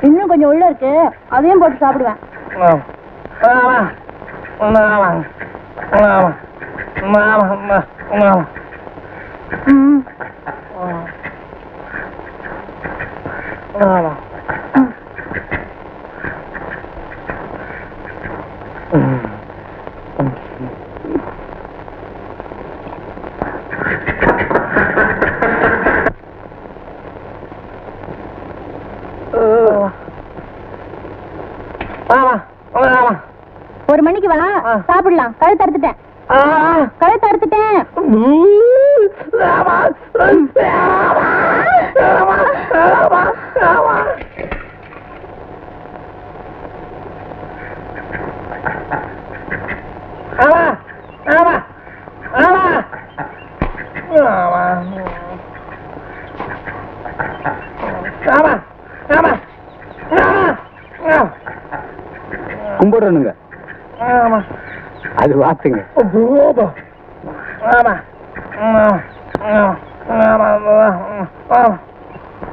இன்னும் கொஞ்சம் உள்ள இருக்கு. அதையும் போட்டு சாப்பிடுவேன். ம். ஒரு மணிக்கு வா. சாப்பிடலாம் கழுத்து அறுத்துட்டேன் கழுத்து அறுத்துட்டேன் கும்பிடுறனுங்க அது வாத்துங்க.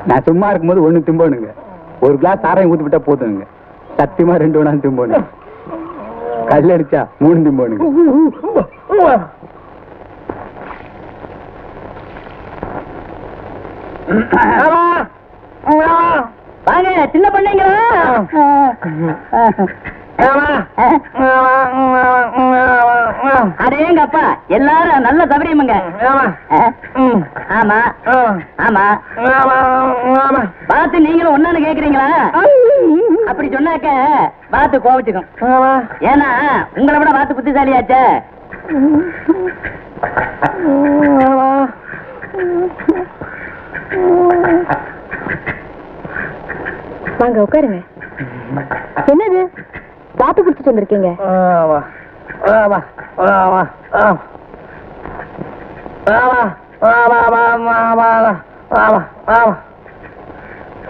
நான் சும்மா இருக்கும்போது ஒண்ணு திம்போனுங்க. ஒரு கிளாஸ் சாராயம் ஊத்தி விட்டா போதுங்க. சத்தியமா ரெண்டு வேணாலும் திம்போனுங்க. கல் அடிச்சா மூணு திம்போனுங்க. வாங்க சின்ன பண்ணீங்களா? அடேங்கப்பா எல்லாரும் நல்ல சபரியமுங்க ஆமா ஆமா. பார்த்து நீங்களும் ஒன்னு கேக்குறீங்களா? அப்படி சொன்னாக்க பார்த்து கோவிச்சுக்கும். ஏன்னா உங்களை விட பார்த்து புத்திசாலியாச்சே. வாங்க உட்காருங்க. என்னது? வாத்து குடிச்சிட்டு வந்திருக்கீங்க.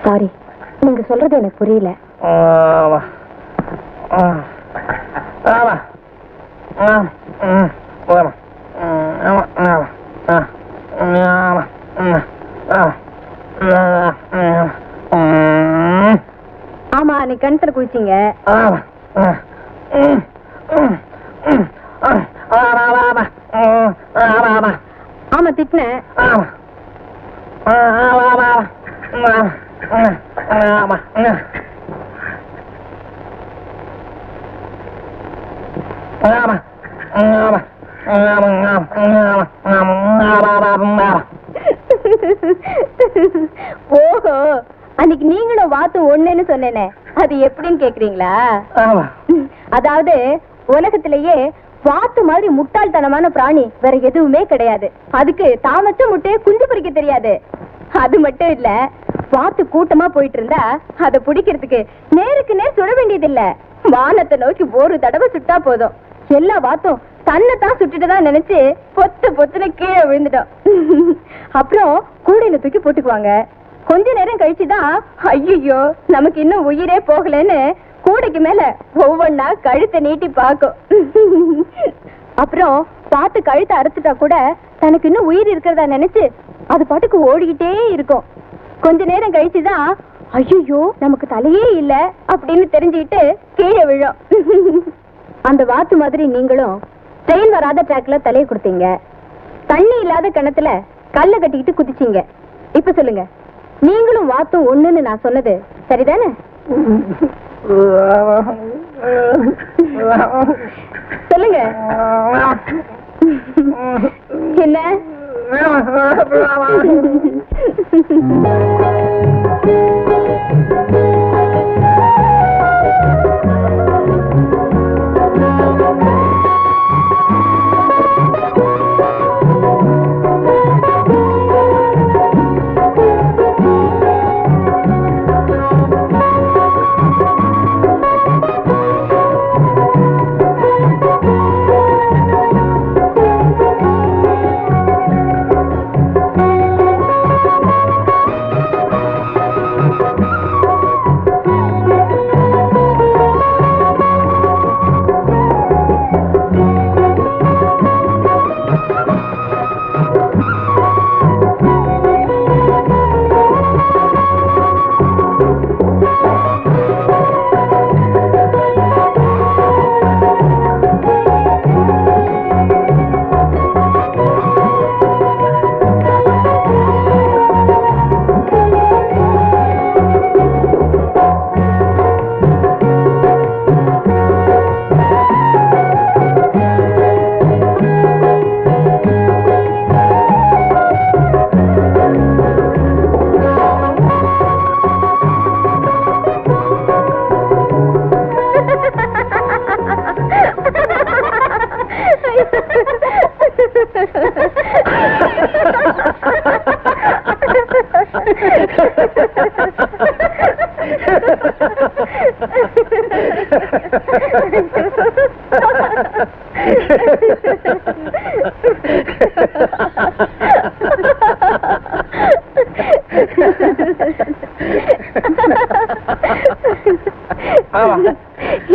சாரி நீங்க சொல்றது எனக்கு புரியல. ஆமா. நீ கிணத்துல குளிச்சீங்க. ஆமா திட்டினேன் ஓஹோ அன்னைக்கு நீங்களும் வாத்து ஒண்ணுன்னு சொன்னேனே. அது எப்படின்னு கேக்குறீங்களா? அதாவது உலகத்திலேயே வாத்து மாதிரி முட்டாள்தனமான பிராணி வேற எதுவுமே கிடையாது. அதுக்கு தாமச்ச முட்டையை குஞ்சு பொறிக்க தெரியாது. அது மட்டும் இல்ல வாத்து கூட்டமா போயிட்டு இருந்தா அதை பிடிக்கிறதுக்கு நேருக்கு நேர் சுட வேண்டியதில்ல. வானத்தை நோக்கி ஒரு தடவை சுட்டா போதும். எல்லா வாத்தும் தன்னை தான் சுட்டுட்டுதான் நினைச்சு பொத்து பொத்துன்னு கீழே விழுந்துட்டோம். அப்புறம் கூடையில தூக்கி போட்டுக்குவாங்க. கொஞ்ச நேரம் கழிச்சுதான் ஐயோ நமக்கு இன்னும் உயிரே போகலன்னு கூடைக்கு மேல ஒவ்வொன்னா கழுத்தை நீட்டி பாக்கும் அப்புறம் பார்த்து கழுத்தை அறுத்துட்டா கூட தனக்கு இன்னும் உயிர் இருக்கிறதா நினைச்சு அது பாட்டுக்கு ஓடிக்கிட்டே இருக்கும். கொஞ்ச நேரம் கழிச்சுதான் ஐயோ நமக்கு தலையே இல்ல அப்படின்னு தெரிஞ்சுக்கிட்டு கீழே விழும். அந்த வாத்து மாதிரி நீங்களும் ட்ரெயின் வராத ட்ராக்ல தலையை கொடுத்தீங்க. தண்ணி இல்லாத கிணத்துல கல்ல கட்டிக்கிட்டு குதிச்சிங்க. இப்ப சொல்லுங்க. நீங்களும் வாத்தும் ஒண்ணுன்னு நான் சொன்னது சரிதானே சொல்லுங்க என்ன.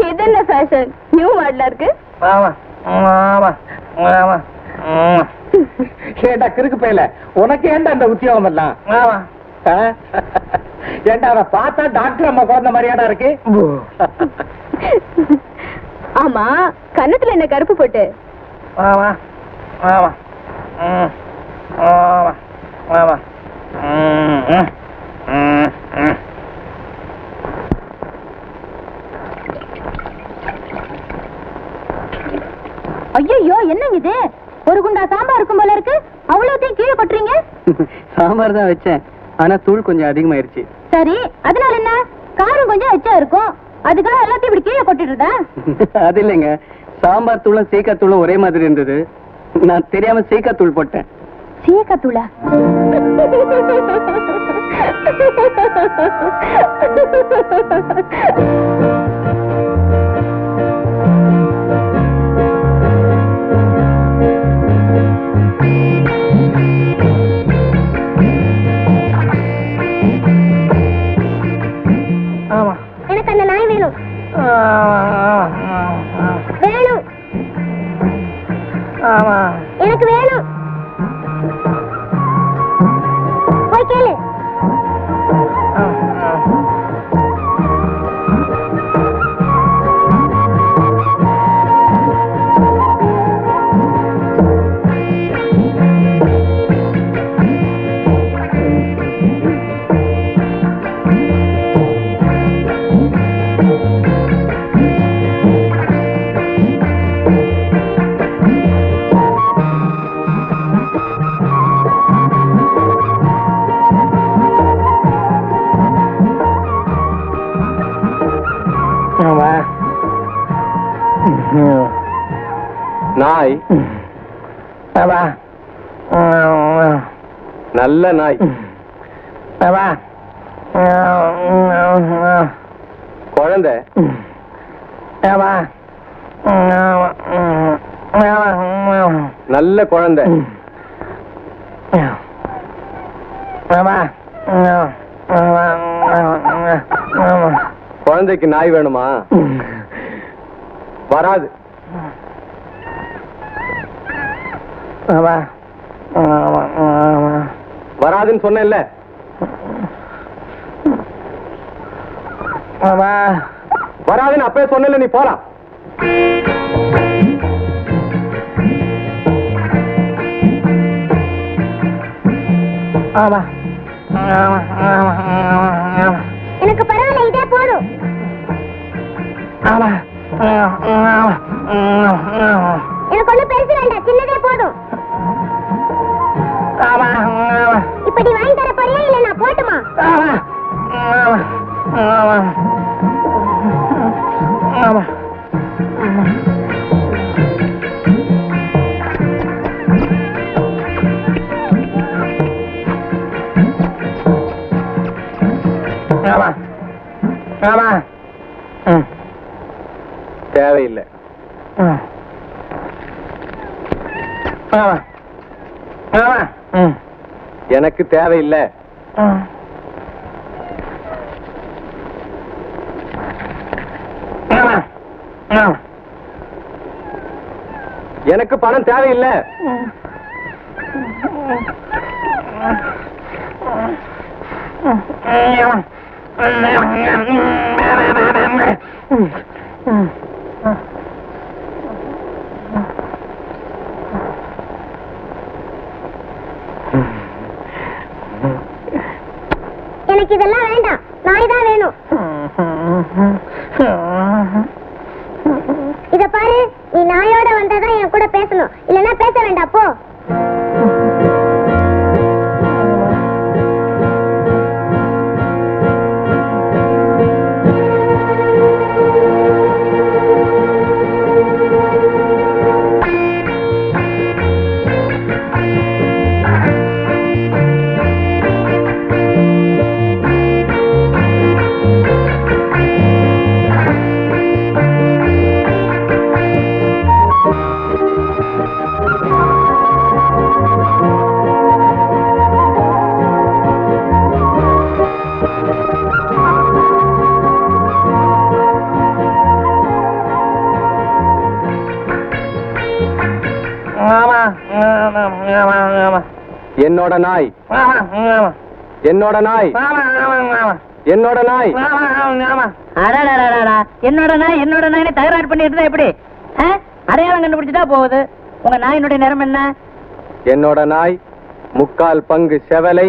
இது என்ன ஃபேஷன் நியூ மாடலா இருக்கு? ஆமா ஆமா ஆமா ஆமா. ஏண்டா கிறுக்கு பையல? உனக்கு ஏன்டா அந்த உத்தியோகம் எல்லாம்? ஆமா? ஏண்டா அவரை பார்த்தா டாக்டர் அம்மா குழந்தை மாதிரியாடா இருக்கு? ஆமா கன்னத்துல என்ன கருப்பு போட்டு? ஆமா ஆமா. ஆமா ஆமா. ம், ம், ம், ம். ஐயோ என்னங்க இது? ஒரு குண்டா சாம்பார் இருக்கும் போல இருக்கு. அவ்வளவுத்தையும் கீழே கொட்டுறீங்க? சாம்பார் தான் வச்சேன். ஆனா தூள் கொஞ்சம் அதிகமாயிருச்சு. சரி அதனால என்ன? காரம் கொஞ்சம் எச்சா இருக்கும். அதுக்காக எல்லாத்தையும் இப்படி கீழே கொட்டிடுறதா? அது இல்லைங்க. சாம்பார் தூளும் சீக்கா தூளும் ஒரே மாதிரி இருந்தது. நான் தெரியாம சீக்கா தூள் போட்டேன். சீக்கத்தூளா ஆமா. எனக்கு அந்த நாய் வேணும். வேணும். ஆமா. எனக்கு வேணும். நல்ல நாய். ஆமா குழந்தை. ஆமா நல்ல குழந்தை. ஆமா குழந்தைக்கு நாய் வேணுமா? வராது. ஆமா ஆமா வராதுன்னு சொன்னேன்ல. ஆமா. வராதுன்னு அப்பவே சொன்னேன்ல நீ போலாம். ஆமா. ஆமா ஆமா ஆமா எனக்கு பரவாயில்ல இதே போதும். ஆமா. எனக்கு ஒண்ணு எனக்கு தேவையில்லை எனக்கு பணம் தேவையில்லை எனக்கு இதெல்லாம் வேண்டாம். நாய் தான் வேணும். இத பாரு நீ நாயோட வந்தாதான் என் கூட பேசணும். இல்லன்னா பேச வேண்டாம் போ. என்னோட நாய். என்னோட நாய். என்னோட நாய். என்னோட நாய் என்னோட நாய் தகராறு பண்ணிட்டு எப்படி? அடையாளம் கண்டுபிடிச்சுட்டா போகுது. உங்க நாயினுடைய நிறம் என்ன? என்னோட நாய் முக்கால் பங்கு செவலை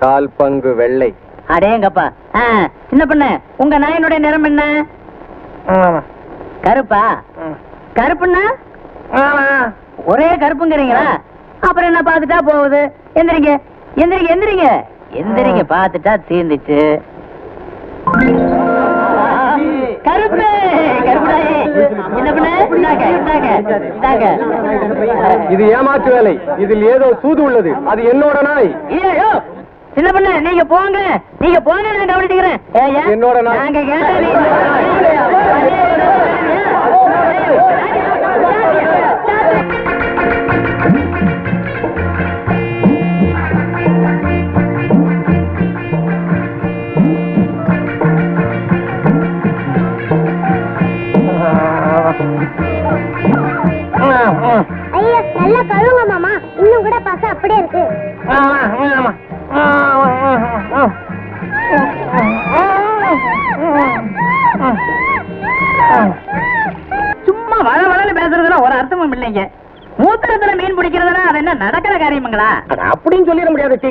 கால் பங்கு வெள்ளை. அடேங்கப்பா. சின்ன பொண்ணு உங்க நாயினுடைய நிறம் என்ன? ஆமா. கருப்பா? கருப்புன்னா? ஆமா. ஒரே கருப்புங்கிறீங்களா? அப்புறம் என்ன பார்த்துட்டா போகுது? எந்திரிங்க. எந்திரிங்க எந்திரிங்க. எந்திரிங்க பார்த்துட்டா தீர்ந்துச்சு கருப்பு கருப்புடாயே இது ஏமாற்று வேலை. இதில் ஏதோ சூது உள்ளது. அது என்னோட நாய். சின்ன பண்ண நீங்க போங்க. நீங்க போங்க நான் கவனிச்சுக்கிறேன். என்னோட நாய்.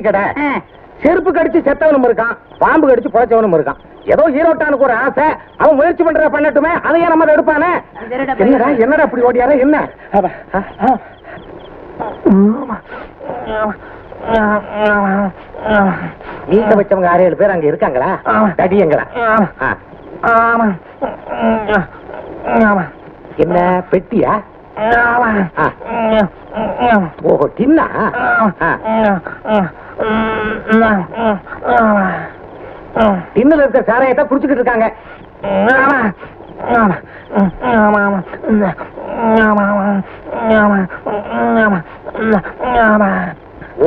கடை செருப்பு கடிச்சு செத்தவனும் இருக்கான் பாம்பு கடிச்சு புழைச்சவனும் இருக்கான். ஏதோ ஹீரோட்டானுக்கு ஒரு ஆசை. அவன் முயற்சி பண்ற பண்ணட்டுமே அதையே நம்ம எடுப்பானே. என்னடா என்னடா இப்படி ஓடியாரா என்ன. மீச வச்சவங்க ஆறு ஏழு பேர் அங்க இருக்காங்களா? தடியங்களா என்ன பெட்டியா. ஓஹோ டின்னா டின்னுல இருக்க சாராயத்தை குடிச்சுக்கிட்டு இருக்காங்க.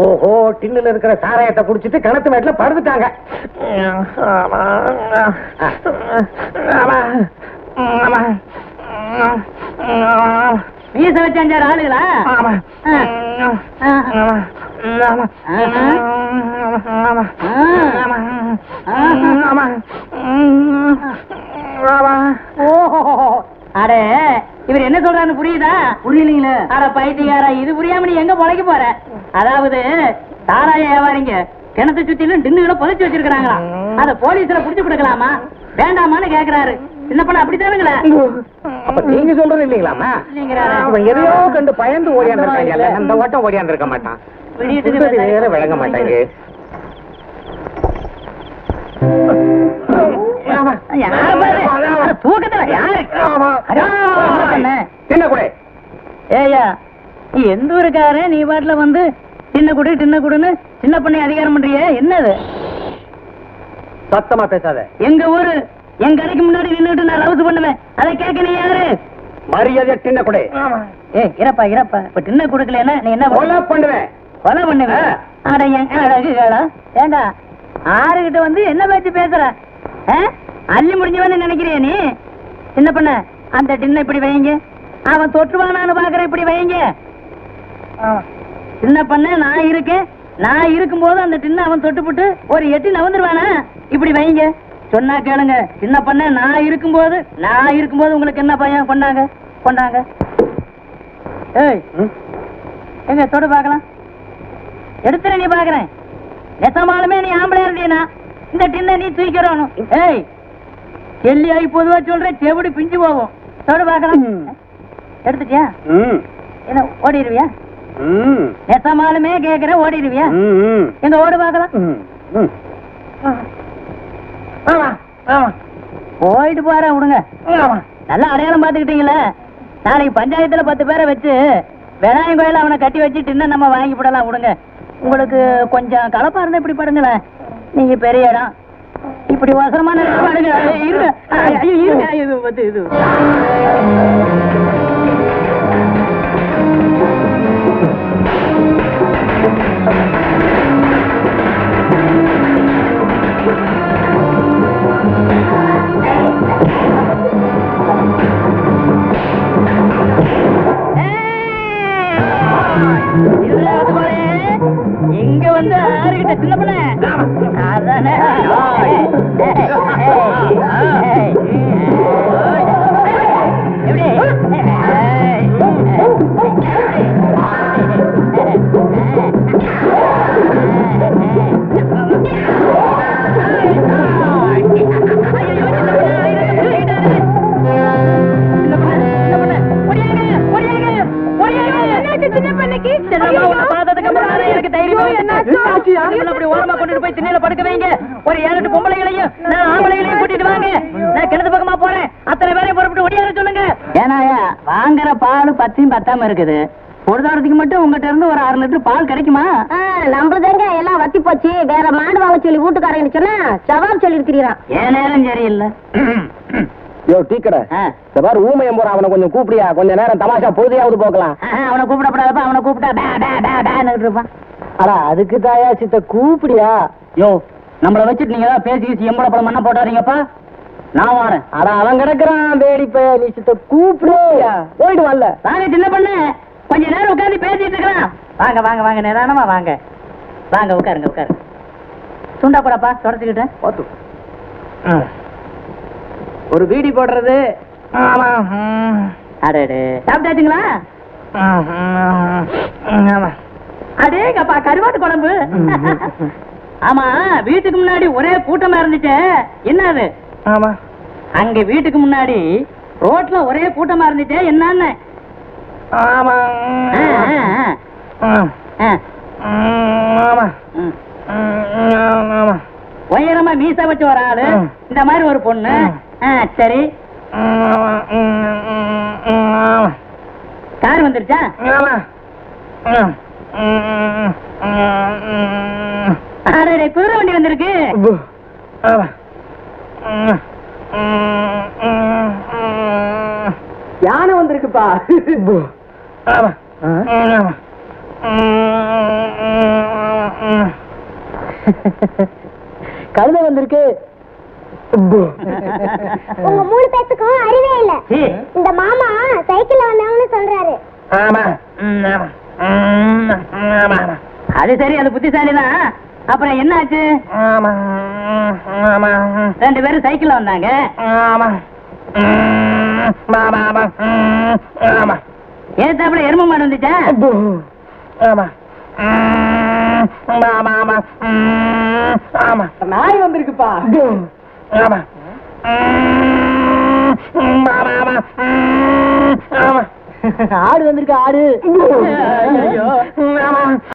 ஓஹோ டின்னுல இருக்கிற சாராயத்தை குடிச்சிட்டு கிணத்து மேட்ல படுத்துட்டாங்க. மீச வச்ச அஞ்சாறு ஆளுகளா? அடே இவர் என்ன சொல்றான்னு புரியுதா? புரியலீங்களே. அட பைத்தியக்காரா இது புரியாம நீ எங்க பொழைக்க போற? அதாவது சாராய வியாபாரிங்க கிணத்தை சுத்திலும் டின்னுகளை புதைச்சு வச்சிருக்காங்களா அத போலீஸ்ல புடிச்சு கொடுக்கலாமா? வேண்டாமான்னு கேக்குறாரு. சின்ன பண்ண அப்படித்தானுங்களே அப்ப நீங்க சொல்றது இல்லீங்களாமா இல்லைங்கிறாரா? அவன் எதையோ கண்டு பயந்து ஓடியாந்துருக்காங்க அந்த ஓட்டம் ஓடியாந்துருக்க மாட்டான். விடியட்டுக்கு சொல்றது வேற விளங்க மாட்டாங்க. எந்த ஊருக்கார நீ பாட்டுல வந்து சின்ன குடு சின்ன குடுன்னு சின்ன பண்ணி அதிகாரம் பண்றியே? என்னது? சத்தமா பேசாத. எங்க ஊரு? என் கடைக்கு முன்னாடி நின்னுட்டு நான் லவ்ஸ் பண்ணுவேன் அதை கேட்க நீ யாரு? மரியாதை சின்ன கூட. ஏ இறப்பா இறப்பா. இப்ப டின்ன குடுக்கலன்னா நீ என்ன பண்ணுவ? கொலை பண்ணுவேன். கொலை பண்ணுவேன்? அட என் அழகுகளா? ஏண்டா ஆறுகிட்ட வந்து என்ன பேச்சு பேசுற? அள்ளி முடிஞ்சவன்னு நினைக்கிறியா நீ? என்ன பண்ண அந்த டின்ன இப்படி வைங்க. அவன் தொற்றுவானான்னு பாக்குற இப்படி வைங்க. சின்ன பண்ண நான் இருக்கேன். நான் இருக்கும்போது அந்த டின்ன அவன் தொட்டுப்புட்டு ஒரு எட்டி நவந்துருவானா? இப்படி வைங்க. சொன்னா கேளுங்க. சின்ன பண்ண நான் இருக்கும்போது நான் இருக்கும்போது உங்களுக்கு என்ன பையன் கொண்டாங்க கொண்டாங்க. ஏய் எங்க தொடு பார்க்கலாம். எடுத்துற நீ பாக்குறேன் நெசமாலுமே நீ ஆம்பளை இருந்தீனா இந்த டின்ன நீ தூக்கிறோம் ஏய் செல்லி ஆகி பொதுவா சொல்ற செவிடு பிஞ்சு போகும். தொடு பார்க்கலாம். எடுத்துட்டியா? என்ன ஓடிடுவியா? ம். நெசமாலுமே கேக்குற ஓடிடுவியா? எங்க ஓடு பார்க்கலாம். போயிட்டு போற விடுங்க நல்லா அடையாளம் பாத்துக்கிட்டீங்களே நாளைக்கு பஞ்சாயத்துல பத்து பேரை வச்சு விநாயகம் கோயில அவனை கட்டி வச்சுட்டு இன்னும் நம்ம வாங்கி போடலாம் விடுங்க உங்களுக்கு கொஞ்சம் கலப்பா இருந்தா இப்படி படுங்களேன் நீங்க பெரிய இடம் இப்படி. ஐயோ, இருங்க இருங்க இது ஒரு ஏழு பொம்பளைகளையும் நான் ஆம்பளைகளையும் கூட்டிட்டு வாங்க. நான் கிணத்து பக்கமா போறேன். அத்தனை பேரையும் புறப்பட்டு ஒடியார சொல்லுங்க. ஏனாயா வாங்குற பால் பத்தையும் பத்தாம இருக்குது. பொழுதாரத்துக்கு மட்டும் உங்ககிட்ட இருந்து ஒரு ஆறு லிட்டர் பால் கிடைக்குமா? நம்மளதாங்க எல்லாம் வத்தி போச்சு. வேற மாடு வாங்க சொல்லி வீட்டுக்காரங்க சொன்னா ஜவாப் சொல்லி இருக்கிறான் என் நேரம் சரியில்லை? யோ டீ கடை. இந்த பாரு ஊமையம் போற அவனை கொஞ்சம் கூப்பிடியா. கொஞ்ச நேரம் தமாஷா பொழுதையாவது போக்கலாம். ஆஹா, அவனை கூப்பிடப்படாதப்பா அவனை கூப்பிட்டா டா டா டா டான்னு இருப்பான். அடா அதுக்கு தாயா சித்த கூப்பிடியா? யோ நம்மள வச்சுட்டு நீங்க ஏதாவது பேசி கீசி எம்பளை படம் பண்ண போட்டாதீங்கப்பா நான் வரேன். அடா அவன் கிடக்குறான் வேடி பைய நீ சித்த கூப்பிடியா போயிடு வரல வாங்க சின்ன பண்ணு. கொஞ்ச நேரம் உட்கார்ந்து பேசிட்டு இருக்கலாம். வாங்க வாங்க வாங்க நிதானமா வாங்க. வாங்க உட்காருங்க உட்காருங்க. சுண்டா போடப்பா தொடச்சுக்கிட்டு ஒரு பீடி போடுறது? அடடே. சாப்பிட்டாச்சுங்களா? அடேங்கப்பா கருவாட்டு குழம்பு. ஆமா வீட்டுக்கு முன்னாடி ஒரே கூட்டமா இருந்துச்சே. என்ன அது ஆமா. அங்க வீட்டுக்கு முன்னாடி ரோட்ல ஒரே கூட்டமா இருந்துச்சே என்னன்னு? ஆமா. ஆமா. உயரமா மீச வச்ச ஒரு ஆளு. இந்த மாதிரி ஒரு பொண்ணு. ஆ, சரி. கார் வந்துருச்சா? அடடே குதிரை வண்டி வந்திருக்கு. யானை வந்திருக்குப்பா. கழுத வந்திருக்கு. உங்க மூணு பேத்துக்கும் அறிவே இல்ல. இந்த மாமா சைக்கிள்ல வந்தாங்கன்னு சொல்றாரு. அது சரி அது புத்திசாலிதான் அப்புறம் என்ன ஆச்சு ரெண்டு பேரும் சைக்கிள்ல வந்தாங்க. ஏத்தாப்புல எரும மாடு வந்துச்சா? நாய் வந்திருக்குப்பா. ஆடு வந்திருக்கு ஆடு.